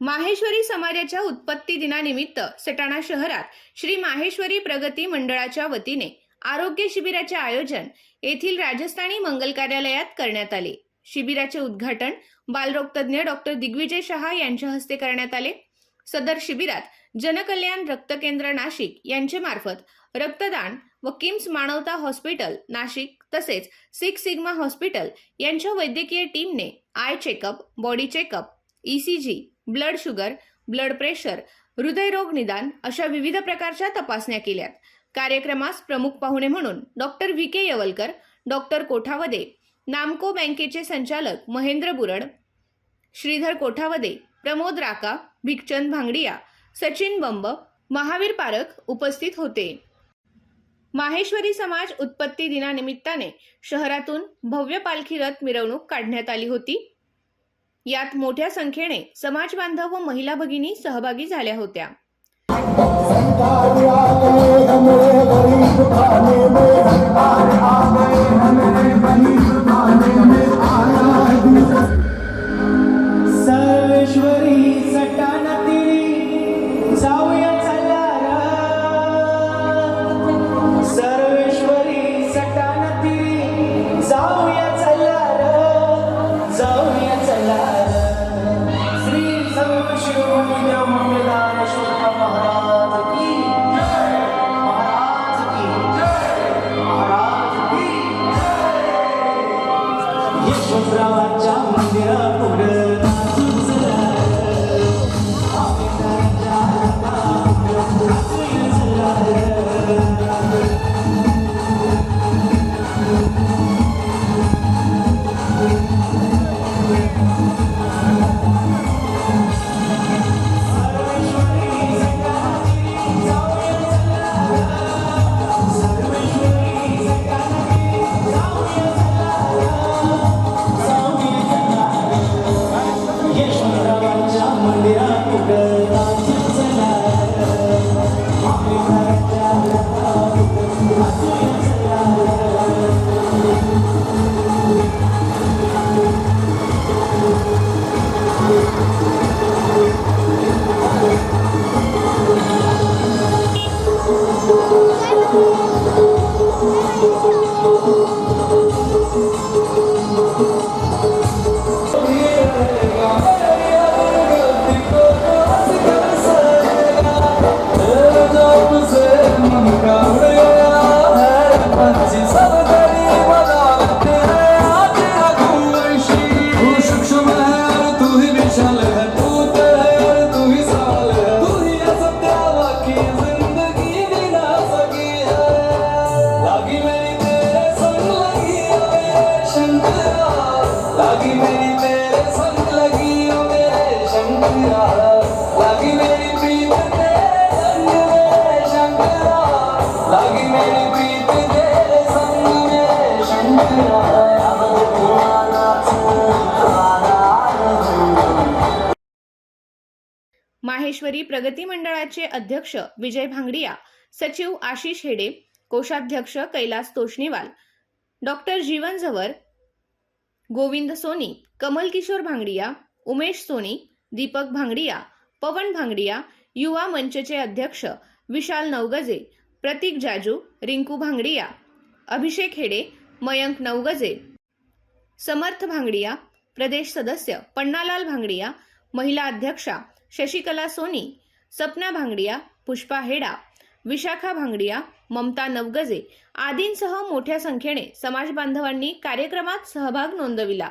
माहेश्वरी समाजाच्या उत्पत्ती दिनानिमित्त सटाणा शहरात श्री माहेश्वरी प्रगती मंडळाच्या वतीने आरोग्य शिबिराचे आयोजन येथील राजस्थानी मंगल कार्यालयात करण्यात आले. शिबिराचे उद्घाटन बालरोगतज्ञ डॉक्टर दिग्विजय शहा यांच्या हस्ते करण्यात आले. सदर शिबिरात जनकल्याण रक्त केंद्र नाशिक यांचे मार्फत रक्तदान व किम्स मानवता हॉस्पिटल नाशिक तसेच सिक्स सिग्मा हॉस्पिटल यांच्या वैद्यकीय टीमने eye checkup body checkup ECG blood sugar blood pressure हृदयरोग निदान अशा विविध प्रकारच्या तपासण्या केल्यात. कार्यक्रमास प्रमुख पाहुणे म्हणून doctor V K Yavalkar doctor Kothavade Namco बँकेचे संचालक महेंद्र बुरड श्रीधर कोठावदे प्रमोद राका भिकचंद भांगडिया सचिन बंब महावीर पारख उपस्थित होते. माहेश्वरी समाज उत्पत्ती दिनानिमित्ताने शहरातून भव्य पालखी रथ मिरवणूक काढण्यात आली होती. यात मोठ्या संख्येने समाज बांधव व महिला भगिनी सहभागी झाल्या होत्या. सर्वेश्वरी माहेश्वरी प्रगती मंडळाचे अध्यक्ष विजय भांगडिया सचिव आशिष हेडे कोषाध्यक्ष कैलास तोष्णीवाल डॉक्टर जीवन झवर गोविंद सोनी कमल किशोर भांगडिया उमेश सोनी दीपक भांगडिया पवन भांगडिया युवा मंचचे अध्यक्ष विशाल नवगजे प्रतीक जाजू रिंकू भांगडिया अभिषेक हेडे मयंक नवगजे समर्थ भांगडिया प्रदेश सदस्य पन्नालाल भांगडिया महिला अध्यक्षा शशिकला सोनी सपना भांगडिया पुष्पा हेडा विशाखा भांगडिया ममता नवगजे आदींसह मोठ्या संख्येने समाजबांधवांनी कार्यक्रमात सहभाग नोंदविला.